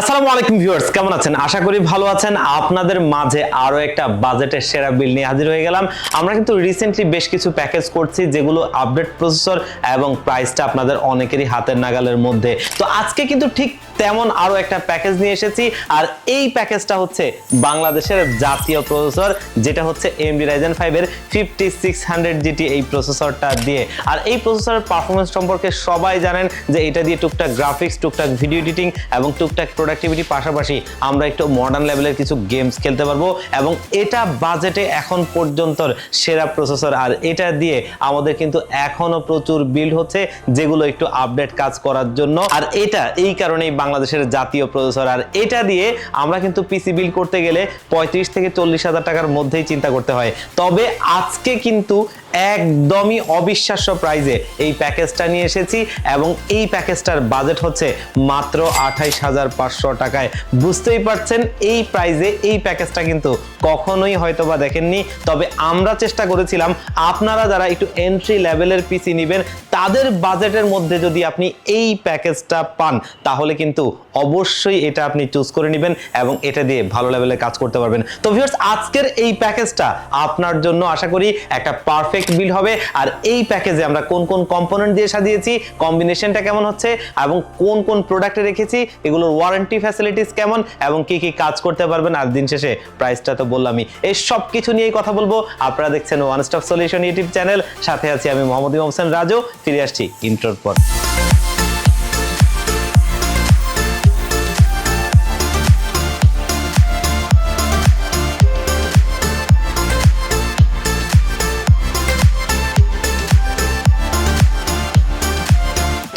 আসসালামু আলাইকুম ভিউয়ার্স, কেমন আছেন? আশা করি ভালো আছেন। আপনাদের মাঝে আরও একটা বাজেটের সেরা বিল নিয়ে হাজির হয়ে গেলাম। আমরা কিন্তু রিসেন্টলি বেশ কিছু প্যাকেজ করছি, যেগুলো আপডেট প্রসেসর এবং প্রাইসটা আপনাদের অনেকেরই হাতের নাগালের মধ্যে। তো আজকে কিন্তু ঠিক তেমন আরও একটা প্যাকেজ নিয়ে এসেছি। আর এই প্যাকেজটা হচ্ছে বাংলাদেশের জাতীয় প্রসেসর যেটা হচ্ছে এমডি রাইজেন ফাইভের ফিফটি সিক্স হান্ড্রেড জিটি এই প্রসেসরটা দিয়ে। আর এই প্রসেসরের পারফরমেন্স সম্পর্কে সবাই জানেন যে এটা দিয়ে টুকটাক গ্রাফিক্স টুকটাক ভিডিও এডিটিং এবং টুকটাক প্রোডাক্টিভিটি পাশাপাশি আমরা একটু মডার্ন লেভেলের কিছু গেমস খেলতে পারব। এবং এটা বাজেটে এখন পর্যন্ত সেরা প্রসেসর আর এটা দিয়ে আমাদের কিন্তু এখনও প্রচুর বিল্ড হচ্ছে, যেগুলো একটু আপডেট কাজ করার জন্য। আর এটা এই কারণেই বাংলাদেশের জাতীয় প্রসেসর। আর এটা দিয়ে আমরা কিন্তু পিসি বিল করতে গেলে পঁয়ত্রিশ থেকে চল্লিশ হাজার টাকার মধ্যেই চিন্তা করতে হয়। তবে আজকে কিন্তু একদমই অবিশ্বাস্য প্রাইজে এই প্যাকেজটা নিয়ে এসেছি এবং এই প্যাকেজটার বাজেট হচ্ছে মাত্র আঠাইশ হাজার পাঁচশো টাকায়। বুঝতেই পারছেন, এই প্রাইজে এই প্যাকেজটা কিন্তু কখনোই হয়তো বা দেখেননি। তবে আমরা চেষ্টা করেছিলাম, আপনারা যারা একটু এন্ট্রি লেভেলের পিসি নেবেন, তাদের বাজেটের মধ্যে যদি আপনি এই প্যাকেজটা পান, তাহলে কিন্তু অবশ্যই এটা আপনি চুজ করে নেবেন এবং এটা দিয়ে ভালো লেভেলে কাজ করতে পারবেন। তো ভিউয়ার্স আজকের এই প্যাকেজটা আপনার জন্য আশা করি একটা পারফেক্ট বিল হবে আর এই প্যাকেজে আমরা কোন কোন কম্পোনেন্ট দিয়ে সাজিয়েছি কম্বিনেশনটা কেমন হচ্ছে এবং কোন কোন প্রোডাক্টে রেখেছি, এগুলোর ওয়ারেন্টি ফ্যাসিলিটিস কেমন এবং কি কি কাজ করতে পারবেন। আর দিন শেষে প্রাইসটা তো বললামই। এই সব কিছু নিয়েই কথা বলব। আপনারা দেখছেন one stop solution YouTube channel সাথে আছি আমি মোহাম্মদ ইমাম হোসেন রাজু। ফিরে আসছি ইন্ট্রোর পর।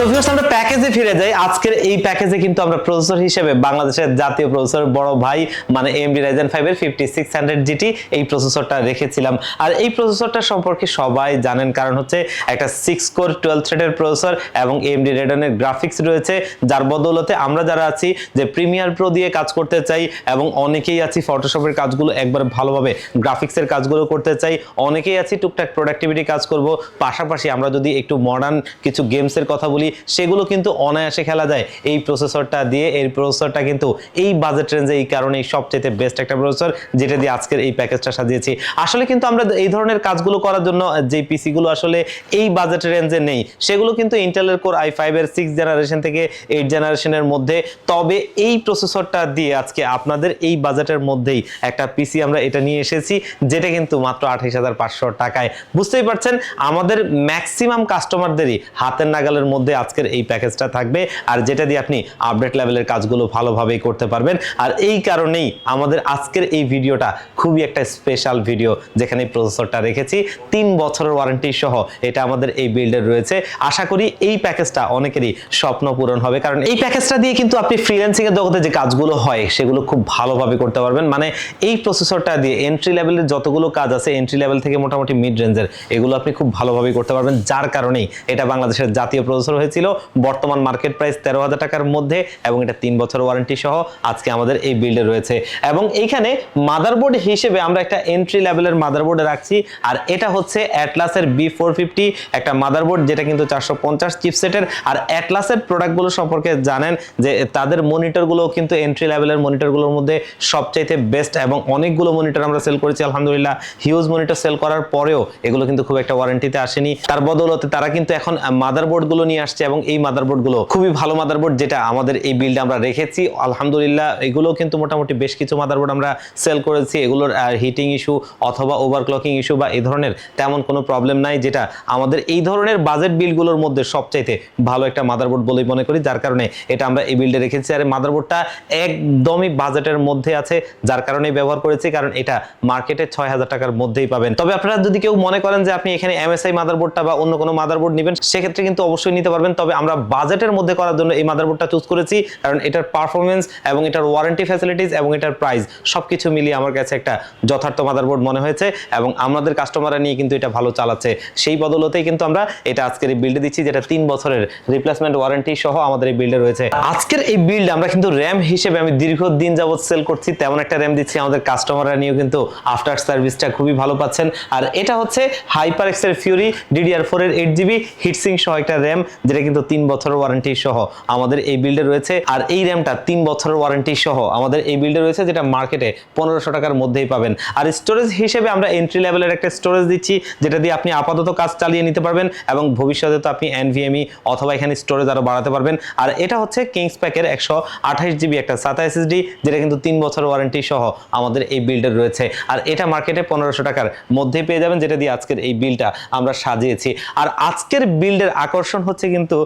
তো ভিউয়ার্স আমরা প্যাকেজে ফিরে যাই, আজকের এই প্যাকেজে কিন্তু আমরা প্রসেসর হিসেবে বাংলাদেশের জাতীয় প্রসেসর, বড় ভাই মানে AMD Ryzen 5 এর 5600 GT এই প্রসেসরটা রেখেছিলাম। আর এই প্রসেসরটা সম্পর্কে সবাই জানেন, কারণ হচ্ছে একটা 6 কোর 12 থ্রেডের প্রসেসর এবং Radeon এর গ্রাফিক্স রয়েছে, যার বদৌলতে আমরা যারা আছি, যে প্রিমিয়ার প্রো দিয়ে কাজ করতে চাই এবং অনেকেই আছি ফটোশপের কাজগুলো একবার ভালোভাবে গ্রাফিক্সের কাজগুলো করতে চাই, অনেকেই আছি টুকটাক প্রোডাক্টিভিটি কাজ করব। পাশাপাশি আমরা যদি একটু মডার্ন কিছু গেমসের কথা বলি, সেগুলো কিন্তু অনায়াসে খেলা যায়। এই প্রসেসরটা দিয়ে, এই প্রসেসরটা কিন্তু এই বাজেট রেঞ্জে এই কারণে সবচেয়ে বেস্ট একটা প্রসেসর যেটা দিয়ে আজকের এই প্যাকেজটা সাজিয়েছি। আসলে কিন্তু আমরা এই ধরনের কাজগুলো করার জন্য যে পিসিগুলো আসলে এই বাজেট রেঞ্জে নেই, সেগুলো কিন্তু ইন্টেলের কোর আই ফাইভের সিক্স জেনারেশন থেকে এইট জেনারেশনের মধ্যে। তবে এই প্রসেসরটা দিয়ে আজকে আপনাদের এই বাজেটের মধ্যেই একটা পিসি আমরা এটা নিয়ে এসেছি, যেটা কিন্তু মাত্র আঠাইশ হাজার পাঁচশো টাকায়। বুঝতেই পারছেন, আমাদের ম্যাক্সিমাম কাস্টমারদেরই হাতের নাগালের মধ্যে আজকের এই প্যাকেজটা থাকবে আর যেটা দিয়ে আপনি আপডেট লেভেলের কাজগুলো ভালোভাবেই করতে পারবেন। আর এই কারণেই আমাদের আজকের এই ভিডিওটা খুবই একটা স্পেশাল ভিডিও যেখানে প্রসেসরটা রেখেছি। তিন বছরের ওয়ারেন্টি সহ এটা আমাদের এই বিল্ডের রয়েছে। আশা করি এই প্যাকেজটা অনেকেরই স্বপ্ন পূরণ হবে। কারণ এই প্যাকেজটা দিয়ে কিন্তু আপনি ফ্রিল্যান্সিং এর জগতে যে কাজগুলো হয়, সেগুলো খুব ভালোভাবে করতে পারবেন। মানে এই প্রসেসরটা দিয়ে এন্ট্রি লেভেলের যতগুলো কাজ আছে এন্ট্রি লেভেল থেকে মোটামুটি মিড রেঞ্জের এগুলো আপনি খুব ভালোভাবে করতে পারবেন। যার কারণেই এটা বাংলাদেশের জাতীয় প্রসেসর হয়েছিল। বর্তমান মার্কেট প্রাইস তেরো হাজার টাকার মধ্যে এবং এটা তিন বছর ওয়ারেন্টি সহ আজকে আমাদের এই বিল্ডে রয়েছে। এবং এইখানে মাদারবোর্ড হিসেবে আমরা একটা এন্ট্রি লেভেলের মাদারবোর্ডে রাখছি, আর এটা হচ্ছে অ্যাটলাসের বি ফোর ফিফটি একটা মাদারবোর্ড যেটা কিন্তু চারশো পঞ্চাশ চিপসেটের আর অ্যাটলাসের প্রোডাক্টগুলো সম্পর্কে জানেন যে তাদের মনিটরগুলো কিন্তু এন্ট্রি লেভেলের মনিটরগুলোর মধ্যে সবচাইতে বেস্ট এবং অনেকগুলো মনিটর আমরা সেল করেছি, আলহামদুলিল্লাহ। হিউজ মনিটর সেল করার পরেও এগুলো কিন্তু খুব একটা ওয়ারেন্টিতে আসেনি। তার বদৌলতে তারা কিন্তু এখন মাদারবোর্ডগুলো নিয়ে আসছে এবং এই মাদারবোর্ড গুলো খুবই ভালো মাদারবোর্ড যেটা আমাদের এই বিল্ডে আমরা রেখেছি। আলহামদুলিল্লাহ, এগুলো কিন্তু মোটামুটি বেশ কিছু মাদারবোর্ড আমরা সেল করেছি। এগুলোর হিটিং ইস্যু অথবা ওভারক্লকিং ইস্যু বা এই ধরনের তেমন কোনো প্রবলেম নাই যেটা আমাদের এই ধরনের বাজেট বিলগুলোর মধ্যে সবচাইতে ভালো একটা মাদারবোর্ড বলেই মনে করি। যার কারণে এটা আমরা এই বিল্ডে রেখেছি। আর মাদারবোর্ডটা একদমই বাজেটের মধ্যে আছে, যার কারণে ব্যবহার করেছি। কারণ এটা মার্কেটে ছয় হাজার টাকার মধ্যেই পাবেন। তবে আপনারা যদি কেউ মনে করেন যে আপনি এখানে এমএসআই মাদারবোর্ডটা বা অন্য কোনো মাদারবোর্ড নেবেন, সেক্ষেত্রে কিন্তু অবশ্যই নিতে পারবেন। তবে আমরা বাজেটের মধ্যে করার জন্য এই মাদারবোর্ডটা চুজ করেছি। কারণ এটার পারফরমেন্স এবং এটার ওয়ারেন্টি ফ্যাসিলিটিস এবং এটার প্রাইস সবকিছু মিলিয়ে আমার কাছে একটা যথার্থ মাদারবোর্ড মনে হয়েছে এবং আমাদের কাস্টমাররা নিয়ে কিন্তু এটা ভালো চালাচ্ছে। সেই বদলতেই কিন্তু আমরা এটা আজকের এই বিল্ডে দিচ্ছি, যেটা তিন বছরের রিপ্লেসমেন্ট ওয়ারেন্টি সহ আমাদের এই বিল্ডে রয়েছে। আজকের এই বিল্ড আমরা কিন্তু র্যাম হিসেবে আমি দীর্ঘদিন যাবত সেল করছি, তেমন একটা র্যাম দিচ্ছি আমাদের কাস্টমাররা নিয়েও কিন্তু আফটার সার্ভিসটা খুবই ভালো পাচ্ছেন। আর এটা হচ্ছে হাইপার এক্সের ফিউরি ডিডিআর ফোর এর এইট জিবি হিটসিং সহ একটা র্যাম যেটা কিন্তু তিন বছর ওয়ারেন্টি সহ আমাদের এই বিল্ডে রয়েছে। আর এই র্যামটা তিন বছরের ওয়ারেন্টি সহ আমাদের এই বিল্ডে রয়েছে, যেটা মার্কেটে পনেরোশো টাকার মধ্যেই পাবেন। আর স্টোরেজ হিসেবে আমরা এন্ট্রি লেভেলের একটা স্টোরেজ দিচ্ছি, যেটা দিয়ে আপনি আপাতত কাজ চালিয়ে নিতে পারবেন এবং ভবিষ্যতে তো আপনি এনভিএমই অথবা এখানে স্টোরেজ আরও বাড়াতে পারবেন। আর এটা হচ্ছে কিংস প্যাকের একশো আঠাশ জিবি একটা সাতা এসএসডি যেটা কিন্তু তিন বছরের ওয়ারেন্টি সহ আমাদের এই বিল্ডের রয়েছে। আর এটা মার্কেটে পনেরোশো টাকার মধ্যেই পেয়ে যাবেন, যেটা দিয়ে আজকের এই বিলটা আমরা সাজিয়েছি। আর আজকের বিল্ডের আকর্ষণ হচ্ছে কিন্তু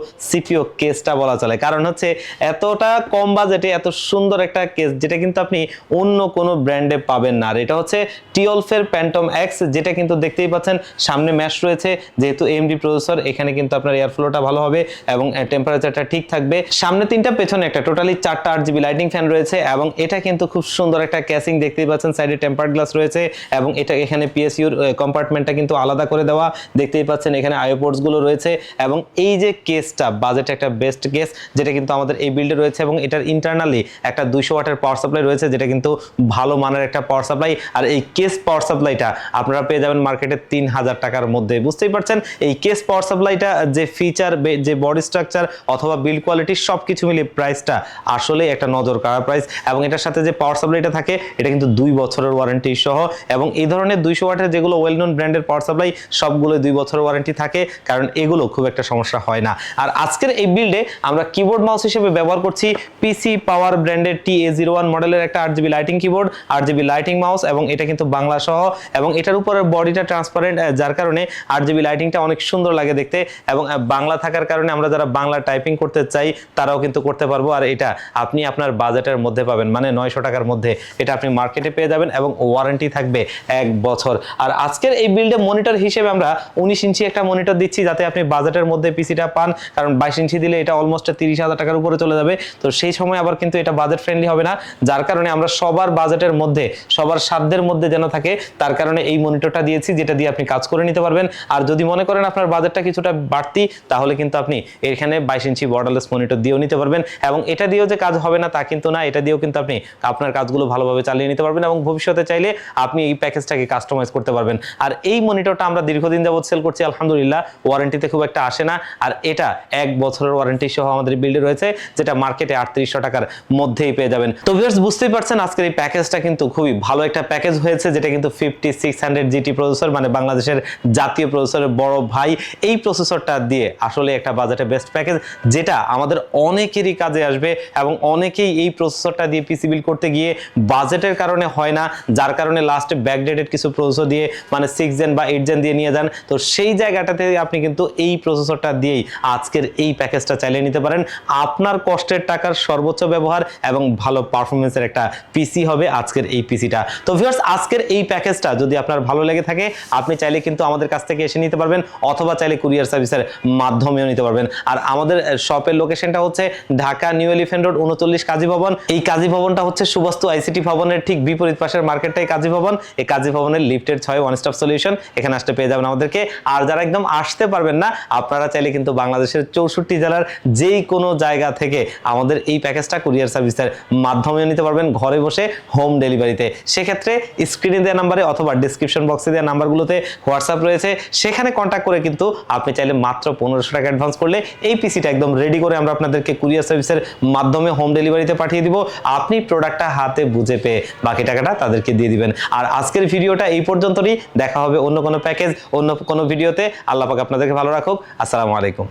সিপিও কেসটা বলা চলে। কারণ হচ্ছে এতটা কম বাজেটে এত সুন্দর একটা কেস যেটা কিন্তু আপনি অন্য কোনো ব্র্যান্ডে পাবেন না। আর এটা হচ্ছে টিওলফের প্যান্টম এক্স, যেটা কিন্তু দেখতেই পাচ্ছেন, সামনে ম্যাশ রয়েছে। যেহেতু এমডি প্রসেসর, এখানে কিন্তু আপনার এয়ার ফ্লোটা ভালো হবে এবং টেম্পারেচারটা ঠিক থাকবে। সামনে তিনটা, পেছনে একটা। টোটালি চারটা আট জিবি লাইটিং ফ্যান রয়েছে এবং এটা কিন্তু খুব সুন্দর একটা ক্যাসিং দেখতেই পাচ্ছেন। সাইডে টেম্পার গ্লাস রয়েছে এবং এটা এখানে পিএসইউর কম্পার্টমেন্টটা কিন্তু আলাদা করে দেওয়া। দেখতেই পাচ্ছেন এখানে আয়োপোর্টসগুলো রয়েছে এবং এই যে কেসটা বাজেট একটা বেস্ট কেস যেটা কিন্তু আমাদের এই বিল্ডে রয়েছে এবং এটার ইন্টারনালি একটা দুইশো ওয়াটের পাওয়ার সাপ্লাই রয়েছে, যেটা কিন্তু ভালো মানের একটা পাওয়ার সাপ্লাই আর এই কেস পাওয়ার সাপ্লাইটা আপনারা পেয়ে যাবেন মার্কেটে তিন হাজার টাকার মধ্যে। বুঝতেই পারছেন? এই কেস পাওয়ার সাপ্লাইটা যে ফিচার যে বডি স্ট্রাকচার অথবা বিল্ড কোয়ালিটি সব কিছু মিলিয়ে প্রাইসটা আসলে একটা নজর কাড়া প্রাইস এবং এটার সাথে যে পাওয়ার সাপ্লাইটা থাকে, এটা কিন্তু দুই বছরের ওয়ারেন্টি সহ। এবং এই ধরনের দুইশো ওয়াটের যেগুলো ওয়েল নোন ব্র্যান্ডের পাওয়ার সাপ্লাই সবগুলো দুই বছরের ওয়ারেন্টি থাকে, কারণ এগুলো খুব একটা সমস্যা হয় না। আর আজকের এই বিল্ডে আমরা কিবোর্ড মাউস হিসেবে ব্যবহার করছি পিসি পাওয়ার ব্র্যান্ডের টি এ জিরো ওয়ান মডেলের একটা আট জিবি লাইটিং কিবোর্ড আট জিবি লাইটিং মাউস এবং এটা কিন্তু বাংলা সহ এবং এটার উপরের বডিটা ট্রান্সপারেন্ট যার কারণে আট জিবি লাইটিংটা অনেক সুন্দর লাগে দেখতে এবং বাংলা থাকার কারণে আমরা যারা বাংলা টাইপিং করতে চাই তারাও কিন্তু করতে পারব। আর এটা আপনি আপনার বাজেটের মধ্যে পাবেন মানে নয়শো টাকার মধ্যে। এটা আপনি মার্কেটে পেয়ে যাবেন এবং ওয়ারেন্টি থাকবে এক বছর। আর আজকের এই বিল্ডে মনিটর হিসেবে আমরা উনিশ ইঞ্চি একটা মনিটর দিচ্ছি যাতে আপনি বাজেটের মধ্যে পিসিটা পান, কারণ বাইশ ইঞ্চি দিলে এটা অলমোস্ট তিরিশ হাজার টাকার উপরে চলে যাবে। তো সেই সময় আবার কিন্তু এটা বাজেট ফ্রেন্ডলি হবে না। যার কারণে আমরা সবার বাজেটের মধ্যে, সবার সাধ্যের মধ্যে যেন থাকে, তার কারণে এই মনিটরটা দিয়েছি, যেটা দিয়ে আপনি কাজ করে নিতে পারবেন। আর যদি মনে করেন আপনার বাজেটটা কিছুটা বাড়তি, তাহলে কিন্তু আপনি এখানে বাইশ ইঞ্চি বর্ডারলেস মনিটর দিয়েও নিতে পারবেন। এবং এটা দিয়েও যে কাজ হবে না, তা কিন্তু না, এটা দিয়েও কিন্তু আপনি আপনার কাজগুলো ভালোভাবে চালিয়ে নিতে পারবেন এবং ভবিষ্যতে চাইলে আপনি এই প্যাকেজটাকে কাস্টমাইজ করতে পারবেন। আর এই মনিটরটা আমরা দীর্ঘদিন যাবত সেল করছি, আলহামদুলিল্লাহ ওয়ারেন্টিতে খুব একটা আসে না। আর এটা এক বছরের ওয়ারেন্টি সহ আমাদের বিল্ডে রয়েছে, যেটা মার্কেটে আটত্রিশশো টাকার মধ্যেই পেয়ে যাবেন। তো ভিউয়ার্স বুঝতেই পারছেন আজকের এই প্যাকেজটা কিন্তু খুবই ভালো একটা প্যাকেজ হয়েছে, যেটা কিন্তু fifty six hundred GT processor মানে বাংলাদেশের জাতীয় প্রসেসরের বড় ভাই। এই প্রসেসরটা দিয়ে আসলে একটা বাজেটে বেস্ট প্যাকেজ যেটা আমাদের অনেকেরই কাজে আসবে এবং অনেকেই এই প্রসেসরটা দিয়ে পিসি বিল করতে গিয়ে বাজেটের কারণে হয় না, যার কারণে লাস্টে ব্যাকডেটেড কিছু প্রসেসর দিয়ে মানে সিক্স জেন বা এইট জেন দিয়ে নিয়ে যান। তো সেই জায়গাটাতে আপনি কিন্তু এই প্রসেসরটা দিয়েই আজকের এই প্যাকেজটা চালিয়ে নিতে পারেন। আপনার কষ্টের টাকার সর্বোচ্চ ব্যবহার এবং ভালো পারফরমেন্সের একটা পিসি হবে আজকের এই পিসিটা তো ভিউয়ার্স আজকের এই প্যাকেজটা যদি আপনার ভালো লেগে থাকে, আপনি চাইলে কিন্তু আমাদের কাছ থেকে এসে নিতে পারবেন, অথবা চাইলে কুরিয়ার সার্ভিসের মাধ্যমেও নিতে পারবেন। আর আমাদের শপের লোকেশনটা হচ্ছে ঢাকা নিউ এলিফেন্ট রোড, উনচল্লিশ কাজী ভবন। এই কাজী ভবনটা হচ্ছে সুবাস্তু আইসিটি ভবনের ঠিক বিপরীত পাশের মার্কেটটাই কাজী ভবন। এই কাজী ভবনের লিফটের ছয় ওয়ান স্টপ সলিউশন এখানে আসতে পেয়ে যাবেন আমাদেরকে। আর যারা একদম আসতে পারবেন না, আপনারা চাইলে কিন্তু বাংলাদেশের চৌষট্টি জেলার যেই কোনো জায়গা থেকে আমাদের এই প্যাকেজটা কুরিয়ার সার্ভিসের মাধ্যমে নিতে পারবেন। ঘরে বসে হোম ডেলিভারিতে। সেক্ষেত্রে স্ক্রিনে দেওয়া নাম্বারে অথবা ডিসক্রিপশন বক্সে দেওয়া নাম্বারগুলোতে হোয়াটসঅ্যাপ রয়েছে। সেখানে কন্ট্যাক্ট করে কিন্তু আপনি চাইলে মাত্র পনেরোশো টাকা অ্যাডভান্স করলে এই পিসিটা একদম রেডি করে আমরা আপনাদেরকে কুরিয়ার সার্ভিসের মাধ্যমে হোম ডেলিভারিতে পাঠিয়ে দিব। আপনি প্রোডাক্টটা হাতে বুঝে পেয়ে বাকি টাকাটা তাদেরকে দিয়ে দিবেন। আর আজকের ভিডিওটা এই পর্যন্তই দেখা হবে অন্য কোনো প্যাকেজ অন্য কোনো ভিডিওতে। আল্লাহ পাক আপনাদেরকে ভালো রাখুক। আসসালামু আলাইকুম।